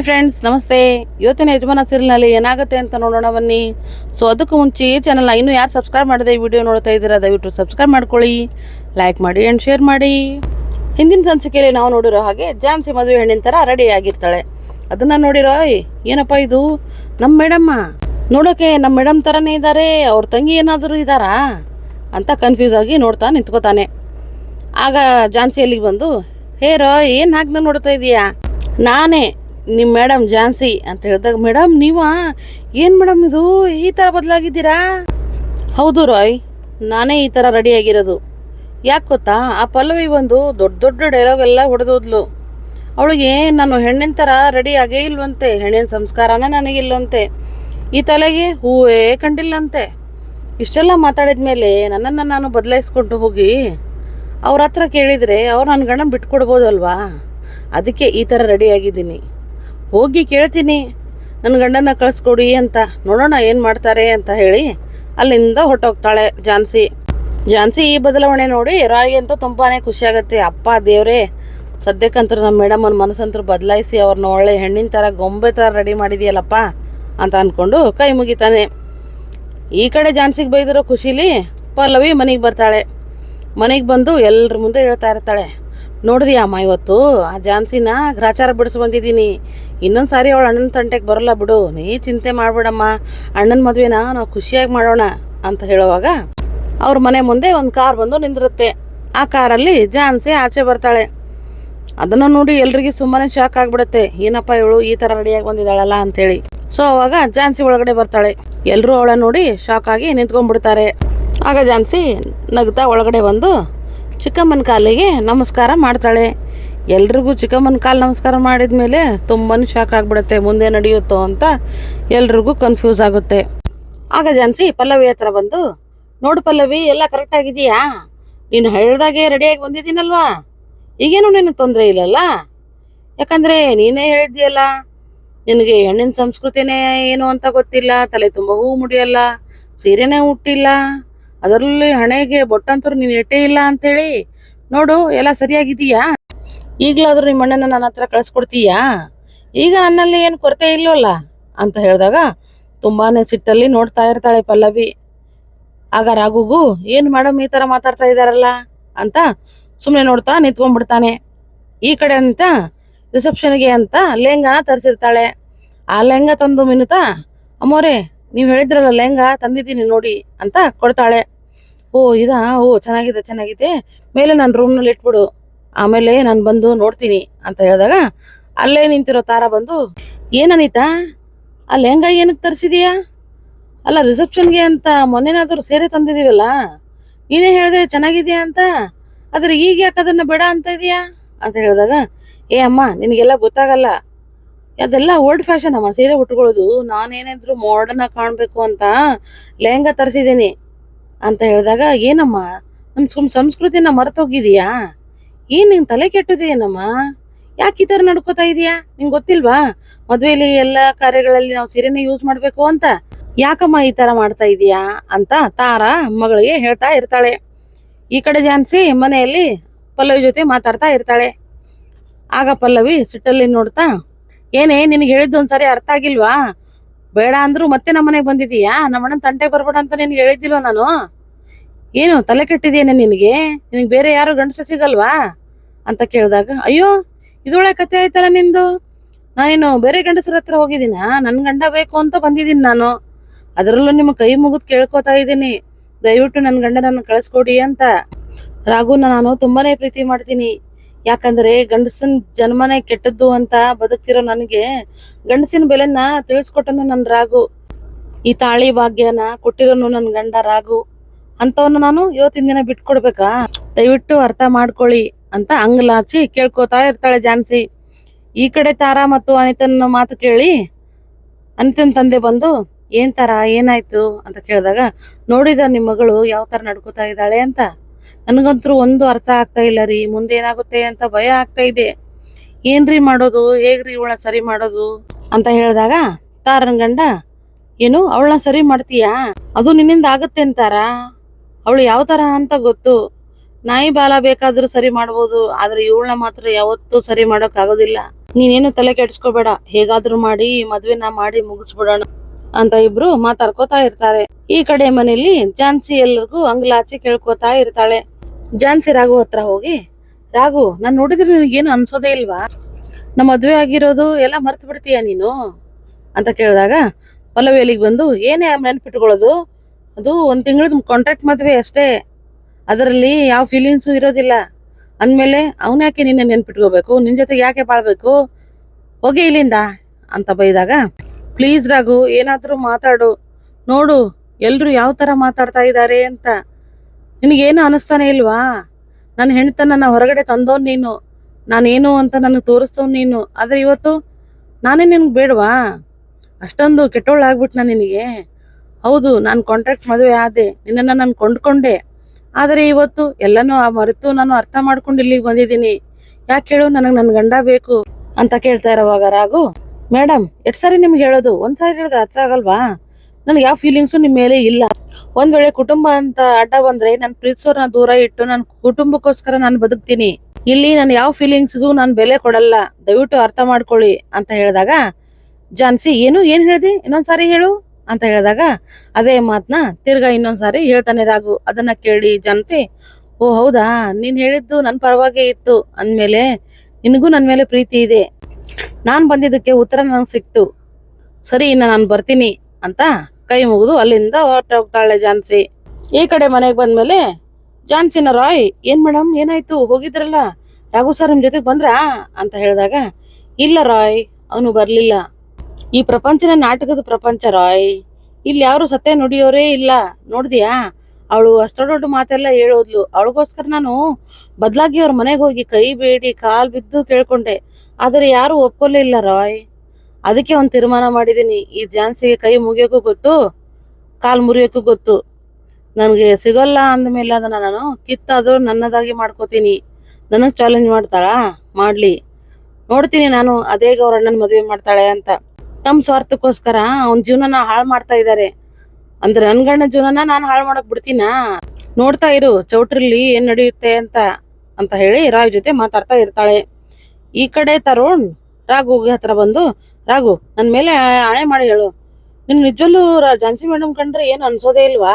Hi friends, ನಮಸ್ತೆ. ಇವತ್ತಿನ ಯಜಮಾನ ಸೀರಿಯಲ್ನಲ್ಲಿ ಏನಾಗುತ್ತೆ ಅಂತ ನೋಡೋಣ ಬನ್ನಿ. ಸೊ ಅದಕ್ಕೂ ಮುಂಚೆ ಈ ಚಾನಲ್ನ ಇನ್ನೂ ಯಾರು ಸಬ್ಸ್ಕ್ರೈಬ್ ಮಾಡಿದೆ ಈ ವಿಡಿಯೋ ನೋಡ್ತಾ ಇದ್ದೀರಾ, ದಯವಿಟ್ಟು ಸಬ್ಸ್ಕ್ರೈಬ್ ಮಾಡ್ಕೊಳ್ಳಿ. ಲೈಕ್ ಮಾಡಿ ಆ್ಯಂಡ್ ಶೇರ್ ಮಾಡಿ. ಹಿಂದಿನ ಸಂಚಿಕೆಯಲ್ಲಿ ನಾವು ನೋಡಿರೋ ಹಾಗೆ ಜಾನ್ಸಿ ಮದುವೆ ಹೆಣ್ಣಿನ ಥರ ರೆಡಿ ಆಗಿರ್ತಾಳೆ. ಅದನ್ನು ನೋಡಿರೋ ಏನಪ್ಪ ಇದು? ನಮ್ಮ ಮೇಡಮ್ಮ ನೋಡೋಕೆ ನಮ್ಮ ಮೇಡಮ್ ಥರನೇ ಇದ್ದಾರೆ ಅವ್ರ ತಂಗಿ ಏನಾದರೂ ಇದ್ದಾರಾ ಅಂತ ಕನ್ಫ್ಯೂಸ್ ಆಗಿ ನೋಡ್ತಾ ನಿಂತ್ಕೋತಾನೆ. ಆಗ ಝಾನ್ಸಿ ಅಲ್ಲಿಗೆ ಬಂದು, ಹೇ ರೋ ಏನು ಹಾಕ್ದ ನೋಡ್ತಾ ಇದೀಯಾ? ನಾನೇ ನಿಮ್ಮ ಮೇಡಮ್ ಝಾನ್ಸಿ ಅಂತ ಹೇಳಿದಾಗ, ಮೇಡಮ್, ನೀವಾ? ಏನು ಮೇಡಮ್ ಇದು? ಈ ಥರ ಬದಲಾಗಿದ್ದೀರಾ? ಹೌದು ರಾಯ್, ನಾನೇ ಈ ಥರ ರೆಡಿಯಾಗಿರೋದು. ಯಾಕೆ ಗೊತ್ತಾ? ಆ ಪಲ್ಲವಿ ಬಂದು ದೊಡ್ಡ ದೊಡ್ಡ ಡೈಲಾಗ್ ಎಲ್ಲ ಹೊಡೆದೋದ್ಲು. ಅವಳಿಗೆ, ನಾನು ಹೆಣ್ಣಿನ ಥರ ರೆಡಿ ಆಗೇ ಇಲ್ವಂತೆ, ಹೆಣ್ಣಿನ ಸಂಸ್ಕಾರನೇ ನನಗಿಲ್ಲವಂತೆ ಈ ತಲೆಗೆ ಹೂವೇ ಕಂಡಿಲ್ಲಂತೆ. ಇಷ್ಟೆಲ್ಲ ಮಾತಾಡಿದ ಮೇಲೆ ನನ್ನನ್ನು ನಾನು ಬದಲಾಯಿಸ್ಕೊಂಡು ಹೋಗಿ, ಅವ್ರ ಹತ್ರ ಕೇಳಿದರೆ ಅವ್ರು ನನ್ನ ಗಂಡನ ಬಿಟ್ಕೊಡ್ಬೋದಲ್ವಾ? ಅದಕ್ಕೆ ಈ ಥರ ರೆಡಿ ಆಗಿದ್ದೀನಿ. ಹೋಗಿ ಕೇಳ್ತೀನಿ. ನನ್ನ ಗಂಡನ ಕಳಿಸ್ಕೊಡಿ ಅಂತ. ನೋಡೋಣ ಏನು ಮಾಡ್ತಾರೆ ಅಂತ ಹೇಳಿ ಅಲ್ಲಿಂದ ಹೊಟ್ಟೋಗ್ತಾಳೆ ಝಾನ್ಸಿ ಝಾನ್ಸಿ ಈ ಬದಲಾವಣೆ ನೋಡಿ ರಾಯಿ ಅಂತೂ ತುಂಬಾ ಖುಷಿಯಾಗತ್ತೆ ಅಪ್ಪ, ದೇವರೇ ಸದ್ಯಕ್ಕಂತೂ ನಮ್ಮ ಮೇಡಮನ ಮನಸ್ಸಂತೂ ಬದಲಾಯಿಸಿ ಅವ್ರನ್ನ ಒಳ್ಳೆ ಹೆಣ್ಣಿನ ಥರ ಗೊಂಬೆ ಥರ ರೆಡಿ ಮಾಡಿದೆಯಲ್ಲಪ್ಪ ಅಂತ ಅಂದ್ಕೊಂಡು ಕೈ ಮುಗಿತಾನೆ. ಈ ಕಡೆ ಝಾನ್ಸಿಗೆ ಬೈದಿರೋ ಖುಷಿಲಿ ಪಲ್ಲವಿ ಮನೆಗೆ ಬರ್ತಾಳೆ. ಮನೆಗೆ ಬಂದು ಎಲ್ಲರ ಮುಂದೆ ಹೇಳ್ತಾ ಇರ್ತಾಳೆ. ನೋಡಿದ್ಯಾ ಅಮ್ಮ ಇವತ್ತು? ಆ ಝಾನ್ಸಿನ ಗ್ರಾಚಾರ ಬಿಡಿಸಿ ಬಂದಿದ್ದೀನಿ. ಇನ್ನೊಂದು ಸಾರಿ ಅವಳು ಅಣ್ಣನ ತಂಟೆಗೆ ಬರೋಲ್ಲ ಬಿಡು. ನೀ ಚಿಂತೆ ಮಾಡಬೇಡಮ್ಮ. ಅಣ್ಣನ ಮದುವೆನ ನಾವು ಖುಷಿಯಾಗಿ ಮಾಡೋಣ ಅಂತ ಹೇಳುವಾಗ ಅವ್ರ ಮನೆ ಮುಂದೆ ಒಂದು ಕಾರ್ ಬಂದು ನಿಂದಿರುತ್ತೆ. ಆ ಕಾರಲ್ಲಿ ಝಾನ್ಸಿ ಆಚೆ ಬರ್ತಾಳೆ. ಅದನ್ನು ನೋಡಿ ಎಲ್ರಿಗೂ ಸುಮ್ಮನೆ ಶಾಕ್ ಆಗಿಬಿಡುತ್ತೆ. ಏನಪ್ಪ ಇವಳು ಈ ಥರ ರೆಡಿಯಾಗಿ ಬಂದಿದ್ದಾಳಲ್ಲ ಅಂತೇಳಿ. ಸೊ ಅವಾಗ ಝಾನ್ಸಿ ಒಳಗಡೆ ಬರ್ತಾಳೆ. ಎಲ್ಲರೂ ಅವಳ ನೋಡಿ ಶಾಕ್ ಆಗಿ ನಿಂತ್ಕೊಂಡ್ಬಿಡ್ತಾರೆ. ಆಗ ಝಾನ್ಸಿ ನಗ್ತಾ ಒಳಗಡೆ ಬಂದು ಚಿಕ್ಕಮ್ಮನ ಕಾಲಿಗೆ ನಮಸ್ಕಾರ ಮಾಡ್ತಾಳೆ. ಎಲ್ರಿಗೂ ಚಿಕ್ಕಮ್ಮನ ಕಾಲು ನಮಸ್ಕಾರ ಮಾಡಿದ ಮೇಲೆ ತುಂಬಾ ಶಾಕ್ ಆಗಿಬಿಡುತ್ತೆ, ಮುಂದೆ ನಡೆಯುತ್ತೋ ಅಂತ ಎಲ್ರಿಗೂ ಕನ್ಫ್ಯೂಸ್ ಆಗುತ್ತೆ. ಆಗ ಜಾನ್ಸಿ ಪಲ್ಲವಿ ಹತ್ರ ಬಂದು, ನೋಡು ಪಲ್ಲವಿ, ಎಲ್ಲ ಕರೆಕ್ಟಾಗಿದೆಯಾ ನೀನು ಹೇಳ್ದಾಗೆ ರೆಡಿಯಾಗಿ ಬಂದಿದ್ದೀನಲ್ವಾ? ಈಗೇನು ನಿನಗೆ ತೊಂದರೆ ಇಲ್ಲಲ್ಲ? ಯಾಕಂದರೆ ನೀನೇ ಹೇಳಿದ್ಯಲ್ಲ ನಿನಗೆ ಹೆಣ್ಣಿನ ಸಂಸ್ಕೃತಿನೇ ಏನು ಅಂತ ಗೊತ್ತಿಲ್ಲ, ತಲೆ ತುಂಬ ಹೂ ಮುಡಿಯಲ್ಲ, ಸೀರೆನೇ ಹುಟ್ಟಿಲ್ಲ ಅದರಲ್ಲಿ ಹಣೆಗೆ ಬೊಟ್ಟಂತೂ ನೀನು ಇಟ್ಟೇ ಇಲ್ಲ ಅಂತೇಳಿ. ನೋಡು, ಎಲ್ಲ ಸರಿಯಾಗಿದೀಯಾ ಈಗಲಾದರೂ ನಿಮ್ಮ ಅಣ್ಣನ ನನ್ನ ಹತ್ರ ಕಳಿಸ್ಕೊಡ್ತೀಯಾ? ಈಗ ನನ್ನಲ್ಲಿ ಏನು ಕೊರತೆ ಇಲ್ಲವಲ್ಲ ಅಂತ ಹೇಳಿದಾಗ ತುಂಬಾನೇ ಸಿಟ್ಟಲ್ಲಿ ನೋಡ್ತಾ ಇರ್ತಾಳೆ ಪಲ್ಲವಿ. ಆಗ ರಾಘುಗು, ಏನು ಮೇಡಮ್ ಈ ಥರ ಮಾತಾಡ್ತಾ ಇದ್ದಾರಲ್ಲ ಅಂತ ಸುಮ್ಮನೆ ನೋಡ್ತಾ ನಿಂತ್ಕೊಂಡ್ಬಿಡ್ತಾನೆ. ಈ ಕಡೆ ಅಂತ, ರಿಸೆಪ್ಷನ್ಗೆ ಅಂತ ಲೆಹಂಗಾನ ತರಿಸಿರ್ತಾಳೆ. ಆ ಲೆಹಂಗಾ ತಂದು ಮಿನುತಾ ಅಮ್ಮೋರೆ ನೀವು ಹೇಳಿದ್ರಲ್ಲ ಲೆಹಂಗಾ ತಂದಿದ್ದೀನಿ ನೋಡಿ ಅಂತ ಕೊಡ್ತಾಳೆ. ಓ, ಇದಾ? ಓ, ಚೆನ್ನಾಗಿದೆ ಚೆನ್ನಾಗಿದೆ. ಮೇಲೆ ನನ್ನ ರೂಮ್ನಲ್ಲಿ ಇಟ್ಬಿಡು. ಆಮೇಲೆ ನಾನು ಬಂದು ನೋಡ್ತೀನಿ ಅಂತ ಹೇಳಿದಾಗ ಅಲ್ಲೇ ನಿಂತಿರೋ ತಾರ ಬಂದು ಏನನಿತಾ ಆ ಲೆಹಂಗಾ ಏನಕ್ಕೆ ತರಿಸಿದೀಯಾ? ಅಲ್ಲ ರಿಸೆಪ್ಷನ್ಗೆ ಅಂತ ಮೊನ್ನೆನಾದರೂ ಸೇರೆ ತಂದಿದೀವಲ್ಲ? ನೀನೇ ಹೇಳಿದೆ ಚೆನ್ನಾಗಿದೆಯಾ ಅಂತ? ಆದ್ರೆ ಈಗ ಯಾಕೆ ಅದನ್ನ ಬೇಡ ಅಂತ ಇದೀಯಾ? ಅಂತ ಹೇಳಿದಾಗ, ಏ, ಅಮ್ಮ, ನಿನಗೆಲ್ಲ ಗೊತ್ತಾಗಲ್ಲ. ಅದೆಲ್ಲ ಓಲ್ಡ್ ಫ್ಯಾಷನ್ ಅಮ್ಮ. ಸೀರೆ ಉಟ್ಕೊಳ್ಳೋದು. ನಾನೇನಾದ್ರು ಮಾಡರ್ನ್ ಆಗಿ ಕಾಣಬೇಕು ಅಂತ ಲೆಹಂಗಾ ತರಿಸಿದ್ದೀನಿ ಅಂತ ಹೇಳಿದಾಗ, ಏನಮ್ಮ? ನಮ್ಮ ಸಂಸ್ಕೃತಿನ ಮರೆತೋಗಿದೀಯಾ? ಏನು ನಿನ್ ತಲೆ ಕೆಟ್ಟದೇನಮ್ಮ ಯಾಕೆ ಈ ಥರ ನಡ್ಕೋತಾ ಇದೀಯಾ? ನಿಂಗೆ ಗೊತ್ತಿಲ್ವಾ? ಮದುವೆಯಲ್ಲಿ ಎಲ್ಲ ಕಾರ್ಯಗಳಲ್ಲಿ ನಾವು ಸೀರೆನೇ ಯೂಸ್ ಮಾಡಬೇಕು ಅಂತ. ಯಾಕಮ್ಮ ಈ ಥರ ಮಾಡ್ತಾ ಇದೀಯಾ? ಅಂತ ತಾರಾ ಮಗಳಿಗೆ ಹೇಳ್ತಾ ಇರ್ತಾಳೆ. ಈ ಕಡೆ ಜಾನ್ಸಿ ಮನೆಯಲ್ಲಿ ಪಲ್ಲವಿ ಜೊತೆ ಮಾತಾಡ್ತಾ ಇರ್ತಾಳೆ. ಆಗ ಪಲ್ಲವಿ ಸಿಟ್ಟಲ್ಲಿ ನೋಡ್ತಾ ಏನೇ, ನಿನಗೆ ಹೇಳಿದ್ದು ಒಂದ್ಸರಿ ಅರ್ಥ ಆಗಿಲ್ವಾ? ಬೇಡ ಅಂದ್ರು ಮತ್ತೆ ನಮ್ಮ ಮನೆಗೆ ಬಂದಿದೀಯಾ? ನಮ್ಮಣ್ಣನ ತಂಟೆ ಬರ್ಬೇಡ ಅಂತ ನಿನ್ಗೆ ಹೇಳಿದ್ದಿಲ್ವಾ ನಾನು? ಏನು, ತಲೆ ಕೆಟ್ಟಿದೇನೆ ನಿನಗೆ? ನಿನಗೆ ಬೇರೆ ಯಾರು ಗಂಡಸ ಸಿಗಲ್ವಾ? ಅಂತ ಕೇಳಿದಾಗ, ಅಯ್ಯೋ, ಇದೊಳ್ಳೆ ಕತೆ ಆಯ್ತಲ್ಲ ನಿಂದು? ನಾನೇನು ಬೇರೆ ಗಂಡಸರ ಹತ್ರ ಹೋಗಿದ್ದೀನ? ನನ್ನ ಗಂಡ ಬೇಕು ಅಂತ ಬಂದಿದ್ದೀನಿ ನಾನು. ಅದರಲ್ಲೂ ನಿಮ್ಮ ಕೈ ಮುಗಿದು ಕೇಳ್ಕೊತಾ ಇದ್ದೀನಿ. ದಯವಿಟ್ಟು ನನ್ನ ಗಂಡನನ್ನು ಕಳಿಸ್ಕೊಡಿ ಅಂತ. ರಾಘುನ ನಾನು ತುಂಬಾನೇ ಪ್ರೀತಿ ಮಾಡ್ತೀನಿ. ಯಾಕಂದ್ರೆ ಗಂಡಸನ್ ಜನ್ಮನೇ ಕೆಟ್ಟದ್ದು ಅಂತ ಬದುಕ್ತಿರೋ ನನಗೆ ಗಂಡಸಿನ ಬೆಲೆನ ತಿಳಿಸ್ಕೊಟ್ಟನು ನನ್ನ ರಾಗು ಈ ತಾಳಿ ಭಾಗ್ಯನ ಕೊಟ್ಟಿರೋನು ನನ್ನ ಗಂಡ ರಾಗು ಅಂತವನ್ನ ನಾನು ಇವತ್ತಿನ ದಿನ ಬಿಟ್ಕೊಡ್ಬೇಕಾ? ದಯವಿಟ್ಟು ಅರ್ಥ ಮಾಡ್ಕೊಳ್ಳಿ ಅಂತ ಅಂಗಲಾಚಿ ಕೇಳ್ಕೊತಾ ಇರ್ತಾಳೆ ಜಾನ್ಸಿ ಈ ಕಡೆ ತಾರಾ ಮತ್ತು ಅನಿತನ ಮಾತು ಕೇಳಿ ಅನಿತನ ತಂದೆ ಬಂದು, ಏನ್ ತಾರಾ, ಏನಾಯ್ತು? ಅಂತ ಕೇಳಿದಾಗ, ನೋಡಿದ ನಿಮ್ಮ ಮಗಳು ಯಾವ ತರ ನಡ್ಕೋತಾ ಇದ್ದಾಳೆ? ಅಂತ ನನಗಂತೂ ಒಂದು ಅರ್ಥ ಆಗ್ತಾ ಇಲ್ಲ ರೀ. ಮುಂದೆ ಏನಾಗುತ್ತೆ ಅಂತ ಭಯ ಆಗ್ತಾ ಇದೆ. ಏನ್ರಿ ಮಾಡೋದು? ಹೇಗ್ರಿ ಇವಳ ಸರಿ ಮಾಡೋದು? ಅಂತ ಹೇಳಿದಾಗ, ತಾರನ್ ಗಂಡ, ಏನು ಅವಳನ್ನ ಸರಿ ಮಾಡ್ತೀಯಾ? ಅದು ನಿನ್ನಿಂದ ಆಗುತ್ತೆ ಅಂತಾರ? ಅವಳು ಯಾವ ತರ ಅಂತ ಗೊತ್ತು. ನಾಯಿ ಬಾಲ ಬೇಕಾದ್ರೂ ಸರಿ ಮಾಡ್ಬೋದು, ಆದ್ರೆ ಇವಳನ್ನ ಮಾತ್ರ ಯಾವತ್ತೂ ಸರಿ ಮಾಡೋಕ್ ಆಗೋದಿಲ್ಲ. ನೀನೇನು ತಲೆ ಕೆಡ್ಸ್ಕೋಬೇಡ. ಹೇಗಾದ್ರೂ ಮಾಡಿ, ಮದ್ವೆನ ಮಾಡಿ ಮುಗಿಸ್ಬಿಡೋಣ ಅಂತ ಇಬ್ರು ಮಾತಾಡ್ಕೋತಾ ಇರ್ತಾರೆ. ಈ ಕಡೆ ಮನೆಯಲ್ಲಿ ಝಾನ್ಸಿ ಎಲ್ಲರಿಗೂ ಅಂಗ್ಲಾಚಿ ಕೇಳ್ಕೊತಾ ಇರ್ತಾಳೆ. ಝಾನ್ಸಿ ರಾಘು ಹತ್ರ ಹೋಗಿ, ರಾಘು, ನಾನ್ ನೋಡಿದ್ರೆ ನಿನಗೇನು ಅನ್ಸೋದೇ ಇಲ್ವಾ? ನಮ್ಮ ಮದುವೆ ಆಗಿರೋದು ಎಲ್ಲ ಮರ್ತು ಬಿಡ್ತೀಯ ನೀನು? ಅಂತ ಕೇಳಿದಾಗ, ಪಲ್ಲವಿ ಬಂದು, ಏನೇ ನೆನ್ಪಿಟ್ಕೊಳ್ಳೋದು? ಅದು ಒಂದ್ ತಿಂಗಳದ ಕಾಂಟ್ರಾಕ್ಟ್ ಮದ್ವೆ ಅಷ್ಟೇ. ಅದರಲ್ಲಿ ಯಾವ ಫೀಲಿಂಗ್ಸು ಇರೋದಿಲ್ಲ. ಅಂದ್ಮೇಲೆ ಅವನ ಯಾಕೆ ನಿನ್ನೆ ನೆನ್ಪಿಟ್ಕೋಬೇಕು? ನಿನ್ ಜೊತೆಗೆ ಯಾಕೆ ಬಾಳ್ಬೇಕು? ಹೋಗಿ ಇಲ್ಲಿಂದ. ಅಂತ ಬೈದಾಗ, ಪ್ಲೀಸ್ ರಾಘು, ಏನಾದರೂ ಮಾತಾಡು. ನೋಡು ಎಲ್ರು ಯಾವ ತರ ಮಾತಾಡ್ತಾ ಇದ್ದಾರೆ ಅಂತ. ನಿನಗೇನು ಅನಿಸ್ತಾನೆ ಇಲ್ವಾ? ನನ್ನ ಹೆಣ್ತನ ಹೊರಗಡೆ ತಂದೋನ್ ನೀನು, ನಾನೇನು ಅಂತ ನನಗೆ ತೋರಿಸ್ತವ್ ನೀನು, ಆದರೆ ಇವತ್ತು ನಾನೇ ನಿನಗೆ ಬೇಡವಾ? ಅಷ್ಟೊಂದು ಕೆಟ್ಟೋಳಾಗ್ಬಿಟ್ ನಾನು ನಿನಗೆ? ಹೌದು, ನಾನು ಕಾಂಟ್ರಾಕ್ಟ್ ಮದುವೆ ಆದೆ, ನಿನ್ನನ್ನು ನಾನು ಕೊಂಡ್ಕೊಂಡೆ. ಆದರೆ ಇವತ್ತು ಎಲ್ಲನೂ ಆ ಮರೆತು ನಾನು ಅರ್ಥ ಮಾಡ್ಕೊಂಡು ಇಲ್ಲಿಗೆ ಬಂದಿದ್ದೀನಿ. ಯಾಕೆ ಹೇಳು, ನನಗೆ ನನ್ನ ಗಂಡ ಬೇಕು ಅಂತ ಕೇಳ್ತಾ ಇರೋವಾಗ ರಾಘು ಮೇಡಮ್ ಎಷ್ಟು ಸಾರಿ ನಿಮ್ಗೆ ಹೇಳೋದು? ಒಂದು ಸಾರಿ ಹೇಳಿದ್ರೆ ಅರ್ಥ ಆಗಲ್ವಾ ನನಗೆ ಯಾವ ಫೀಲಿಂಗ್ಸು ನಿಮ್ಮ ಮೇಲೆ ಇಲ್ಲ. ಒಂದ್ ವೇಳೆ ಕುಟುಂಬ ಅಂತ ಅಡ್ಡ ಬಂದ್ರೆ ನಾನು ಪ್ರೀತಿಸೋರ್ನ ದೂರ ಇಟ್ಟು ನನ್ನ ಕುಟುಂಬಕ್ಕೋಸ್ಕರ ನಾನು ಬದುಕ್ತೀನಿ. ಇಲ್ಲಿ ನಾನು ಯಾವ ಫೀಲಿಂಗ್ಸ್ಗೂ ನಾನು ಬೆಲೆ ಕೊಡಲ್ಲ. ದಯವಿಟ್ಟು ಅರ್ಥ ಮಾಡ್ಕೊಳ್ಳಿ ಅಂತ ಹೇಳಿದಾಗ, ಜಾನ್ಸಿ, ಏನು, ಏನ್ ಹೇಳ್ದಿ? ಇನ್ನೊಂದ್ಸಾರಿ ಹೇಳು ಅಂತ ಹೇಳಿದಾಗ, ಅದೇ ಮಾತ್ನ ತಿರ್ಗಾ ಇನ್ನೊಂದ್ಸಾರಿ ಹೇಳ್ತಾನೆ ರಾಘು. ಅದನ್ನ ಕೇಳಿ ಜಾನ್ಸಿ, ಓ ಹೌದಾ? ನೀನ್ ಹೇಳಿದ್ದು ನನ್ ಪರವಾಗಿ ಇತ್ತು ಅಂದ್ಮೇಲೆ ನಿನಗೂ ನನ್ ಮೇಲೆ ಪ್ರೀತಿ ಇದೆ. ನಾನ್ ಬಂದಿದ್ದಕ್ಕೆ ಉತ್ತರ ನನಗೆ ಸಿಕ್ತು. ಸರಿ, ಇನ್ನ ನಾನು ಬರ್ತೀನಿ. ಅಂತ ಕೈ ಮುಗಿದು ಅಲ್ಲಿಂದ ಹೊರಟೋಗ್ತಾಳೆ ಜಾನ್ಸಿ. ಈ ಕಡೆ ಮನೆಗೆ ಬಂದ್ಮೇಲೆ ಜಾನ್ಸಿನ ರಾಯ್, ಏನ್ ಮೇಡಮ್ ಏನಾಯ್ತು? ಹೋಗಿದ್ರಲ್ಲ? ರಾಘು ಸರ್ ನಿಮ್ ಜೊತೆಗೆ ಬಂದ್ರಾ? ಅಂತ ಹೇಳಿದಾಗ, ಇಲ್ಲ ರಾಯ್, ಅವನು ಬರ್ಲಿಲ್ಲ. ಈ ಪ್ರಪಂಚನ ನಾಟಕದ ಪ್ರಪಂಚ ರಾಯ್. ಇಲ್ಲಿ ಯಾರು ಸತ್ಯ ನುಡಿಯೋರೇ ಇಲ್ಲ. ನೋಡಿದ್ಯಾ? ಅವಳು ಅಷ್ಟೋ ದೊಡ್ಡ ಮಾತೆಲ್ಲ ಹೇಳೋದ್ಲು. ಅವಳಿಗೋಸ್ಕರ ನಾನು ಬದಲಾಗಿ ಅವ್ರ ಮನೆಗೆ ಹೋಗಿ ಕೈ ಬೇಡಿ, ಕಾಲ್ ಬಿದ್ದು ಕೇಳ್ಕೊಂಡೆ. ಆದರೆ ಯಾರು ಒಪ್ಪಲೇ ಇಲ್ಲ ರಾಯ್. ಅದಕ್ಕೆ ಒಂದು ತೀರ್ಮಾನ ಮಾಡಿದ್ದೀನಿ ಈ ಝಾನ್ಸಿಗೆ ಕೈ ಮುಗಿಯೋಕ್ಕೂ ಗೊತ್ತು, ಕಾಲು ಮುರಿಯೋಕ್ಕೂ ಗೊತ್ತು. ನನಗೆ ಸಿಗೋಲ್ಲ ಅಂದಮೇಲೆ ಅದನ್ನ ನಾನು ಕಿತ್ತಾದರೂ ನನ್ನದಾಗಿ ಮಾಡ್ಕೋತೀನಿ. ನನಗೆ ಚಾಲೆಂಜ್ ಮಾಡ್ತಾಳಾ? ಮಾಡ್ಲಿ. ನೋಡ್ತೀನಿ ನಾನು, ಅದೇ ಗೌರಣ್ಣನ ಮದುವೆ ಮಾಡ್ತಾಳೆ ಅಂತ. ತಮ್ಮ ಸ್ವಾರ್ಥಕ್ಕೋಸ್ಕರ ಅವ್ನ ಜೀವನನ ಹಾಳು ಮಾಡ್ತಾ ಇದ್ದಾರೆ ಅಂದ್ರೆ ನನ್ ಗಂಡ ಜೀವನನ ನಾನು ಹಾಳು ಮಾಡಕ್ ಬಿಡ್ತೀನಾ? ನೋಡ್ತಾ ಇರು ಚೌಟ್ರಲ್ಲಿ ಏನ್ ನಡೆಯುತ್ತೆ ಅಂತ ಅಂತ ಹೇಳಿ ರಾವ್ ಜೊತೆ ಮಾತಾಡ್ತಾ ಇರ್ತಾಳೆ. ಈ ಕಡೆ ತರುಣ್ ರಾಘು ಹತ್ರ ಬಂದು, ರಾಘು, ನನ್ ಮೇಲೆ ಆಣೆ ಮಾಡಿ ಹೇಳು. ನಿನ್ ನಿಜವಲ್ಲೂ ಝಾನ್ಸಿ ಮೇಡಮ್ ಕಂಡ್ರೆ ಏನು ಅನ್ಸೋದೇ ಇಲ್ವಾ?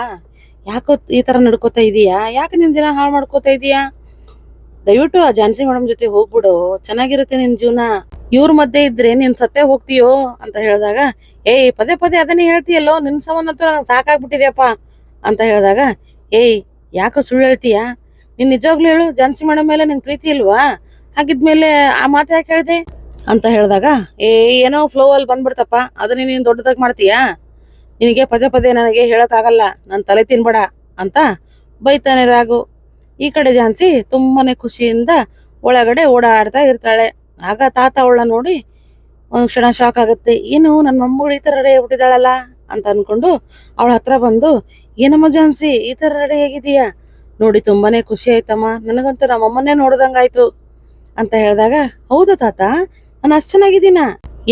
ಯಾಕೋ ಈ ತರ ನಡ್ಕೋತಾ ಇದೀಯಾ? ಯಾಕೆ ನಿನ್ ದಿನ ಹಾಳು ಮಾಡ್ಕೋತಾ ಇದೀಯಾ? ದಯವಿಟ್ಟು ಆ ಝಾನ್ಸಿ ಮೇಡಮ್ ಜೊತೆ ಹೋಗ್ಬಿಡು. ಚೆನ್ನಾಗಿರುತ್ತೆ ನಿನ್ ಜೀವನ. ಇವ್ರ ಮಧ್ಯೆ ಇದ್ರೆ ನೀನ್ ಸತ್ತೆ ಹೋಗ್ತೀಯೋ ಅಂತ ಹೇಳಿದಾಗ, ಏಯ್, ಪದೇ ಪದೇ ಅದನ್ನೇ ಹೇಳ್ತೀಯಲ್ಲೋ? ನಿನ್ ಸಂಬಂಧ ಅಂತೂ ನಂಗೆ ಸಾಕಾಗ್ಬಿಟ್ಟಿದ್ಯಪ್ಪ ಅಂತ ಹೇಳಿದಾಗ, ಏಯ್, ಯಾಕೋ ಸುಳ್ಳು ಹೇಳ್ತೀಯಾ? ನೀನ್ ನಿಜವಾಗ್ಲೂ ಹೇಳು ಝಾನ್ಸಿ ಮೇಡಮ್ ಮೇಲೆ ನಿನ್ ಪ್ರೀತಿ ಇಲ್ವಾ? ಹಾಗಿದ್ಮೇಲೆ ಆ ಮಾತು ಯಾಕೆ ಹೇಳ್ದೆ? ಅಂತ ಹೇಳಿದಾಗ, ಏ, ಏನೋ ಫ್ಲೋ ಅಲ್ಲಿ ಬಂದ್ಬಿಡ್ತಪ್ಪ. ಅದನ್ನ ನೀನು ದೊಡ್ಡದಾಗಿ ಮಾಡ್ತೀಯಾ? ನಿನಗೆ ಪದೇ ಪದೇ ನನಗೆ ಹೇಳೋಕ್ಕಾಗಲ್ಲ. ನನ್ನ ತಲೆ ತಿನ್ಬೇಡ ಅಂತ ಬೈತಾನೆ ರಾಗು ಈ ಕಡೆ ಜಾನ್ಸಿ ತುಂಬಾನೇ ಖುಷಿಯಿಂದ ಒಳಗಡೆ ಓಡಾಡ್ತಾ ಇರ್ತಾಳೆ. ಆಗ ತಾತ ಅವಳನ್ನ ನೋಡಿ, ಒಂದು ಕ್ಷಣ ಶಾಕ್ ಆಗುತ್ತೆ. ಏನು ನನ್ನ ಮೊಮ್ಮಗಳು ಈ ತರ ರೆಡಿ ಆಗ್ಬಿಟ್ಟಿದ್ದಾಳಲ್ಲ? ಅಂತ ಅನ್ಕೊಂಡು ಅವಳ ಹತ್ರ ಬಂದು, ಏನಮ್ಮ ಜಾನ್ಸಿ, ಈ ತರ ರೆಡಿ ಆಗಿದೀಯಾ ನೋಡಿ ತುಂಬಾನೇ ಖುಷಿ ಆಯ್ತಮ್ಮ. ನನಗಂತೂ ನಮ್ಮಮ್ಮನ್ನೇ ನೋಡ್ದಂಗಾಯ್ತು ಅಂತ ಹೇಳಿದಾಗ, ಹೌದು ತಾತ. ನಾನು ಅಷ್ಟು ಚೆನ್ನಾಗಿದ್ದೀನ?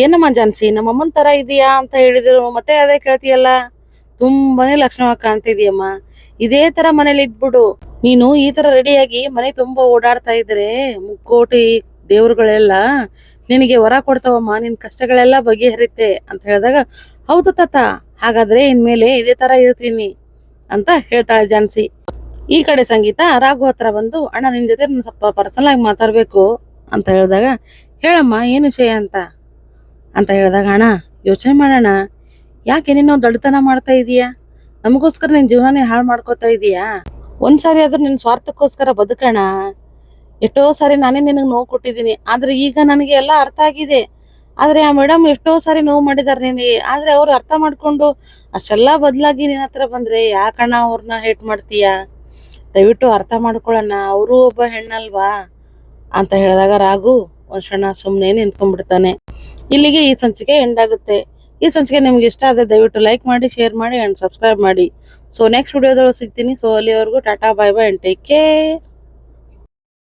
ಏನಮ್ಮ ಝಾನ್ಸಿ ನಮ್ಮಮ್ಮನ್ ತರ ಇದೀಯಾ ಅಂತ ಹೇಳಿದ್ರು. ಮತ್ತೆ ಅದೇ ಕೇಳ್ತೀಯಲ್ಲ? ತುಂಬಾನೇ ಲಕ್ಷಣವಾಗಿ ಕಾಣ್ತಿದೀಯಮ್ಮ. ಇದೇ ತರ ಮನೇಲಿ ಇದ್ಬಿಡು. ನೀನು ಈ ತರ ರೆಡಿಯಾಗಿ ಮನೆ ತುಂಬಾ ಓಡಾಡ್ತಾ ಇದ್ರೆ ಮುಕ್ಕೋಟಿ ದೇವ್ರುಗಳೆಲ್ಲ ನಿನಗೆ ವರ ಕೊಡ್ತಾವಮ್ಮ, ನಿನ್ ಕಷ್ಟಗಳೆಲ್ಲ ಬಗೆಹರಿತೆ ಅಂತ ಹೇಳಿದಾಗ, ಹೌದು ತಾತ, ಹಾಗಾದ್ರೆ ಇನ್ಮೇಲೆ ಇದೇ ತರ ಇರ್ತೀನಿ ಅಂತ ಹೇಳ್ತಾಳೆ ಜಾನ್ಸಿ. ಈ ಕಡೆ ಸಂಗೀತ ರಾಘು ಹತ್ರ ಬಂದು, ಅಣ್ಣ, ನಿನ್ ಜೊತೆ ಸ್ವಲ್ಪ ಪರ್ಸನಲ್ ಆಗಿ ಮಾತಾಡ್ಬೇಕು ಅಂತ ಹೇಳಿದಾಗ ಹೇಳಮ್ಮ, ಏನು ವಿಷಯ ಅಂತ? ಅಂತ ಹೇಳಿದಾಗ, ಅಣ್ಣ, ಯೋಚನೆ ಮಾಡೋಣ. ಯಾಕೆ ನೀನು ದೊಡ್ಡತನ ಮಾಡ್ತಾ ಇದೀಯಾ? ನಮಗೋಸ್ಕರ ನಿನ್ನ ಜೀವನನೇ ಹಾಳು ಮಾಡ್ಕೋತಾ ಇದೀಯಾ? ಒಂದ್ಸಾರಿ ಆದ್ರೂ ನಿನ್ನ ಸ್ವಾರ್ಥಕ್ಕೋಸ್ಕರ ಬದುಕೋಣ. ಎಷ್ಟೋ ಸಾರಿ ನಾನೇ ನಿನಗೆ ನೋವು ಕೊಟ್ಟಿದ್ದೀನಿ. ಆದ್ರೆ ಈಗ ನನಗೆ ಎಲ್ಲ ಅರ್ಥ ಆಗಿದೆ. ಆದ್ರೆ ಆ ಮೇಡಮ್ ಎಷ್ಟೋ ಸಾರಿ ನೋವು ಮಾಡಿದ್ದಾರೆ ನಿನಗೆ. ಆದ್ರೆ ಅವರು ಅರ್ಥ ಮಾಡ್ಕೊಂಡು ಅಷ್ಟೆಲ್ಲ ಬದಲಾಗಿ ನಿನ್ನ ಹತ್ರ ಬಂದ್ರೆ ಯಾಕಣ್ಣ ಅವ್ರನ್ನ ಹೇಟ್ ಮಾಡ್ತೀಯಾ? ದಯವಿಟ್ಟು ಅರ್ಥ ಮಾಡ್ಕೊಳ್ಳೋಣ. ಅವರು ಒಬ್ಬ ಹೆಣ್ಣಲ್ವಾ? ಅಂತ ಹೇಳಿದಾಗ, ರಾಘು ಕ್ಷಣ ಸುಮ್ಮನೆ ನಿಂತ್ಕೊಂಡ್ಬಿಡ್ತಾನೆ ಇಲ್ಲಿಗೆ ಈ ಸಂಚಿಕೆ ಎಂಡ್ ಆಗುತ್ತೆ. ಈ ಸಂಚಿಕೆ ನಿಮ್ಗೆ ಇಷ್ಟ ಆದರೆ ದಯವಿಟ್ಟು ಲೈಕ್ ಮಾಡಿ ಶೇರ್ ಮಾಡಿ ಅಂಡ್ ಸಬ್ಸ್ಕ್ರೈಬ್ ಮಾಡಿ. ಸೊ ನೆಕ್ಸ್ಟ್ ವಿಡಿಯೋದೊಳಗೆ ಸಿಗ್ತೀನಿ. ಸೊ ಅಲ್ಲಿವರೆಗೂ tata bye bye and take care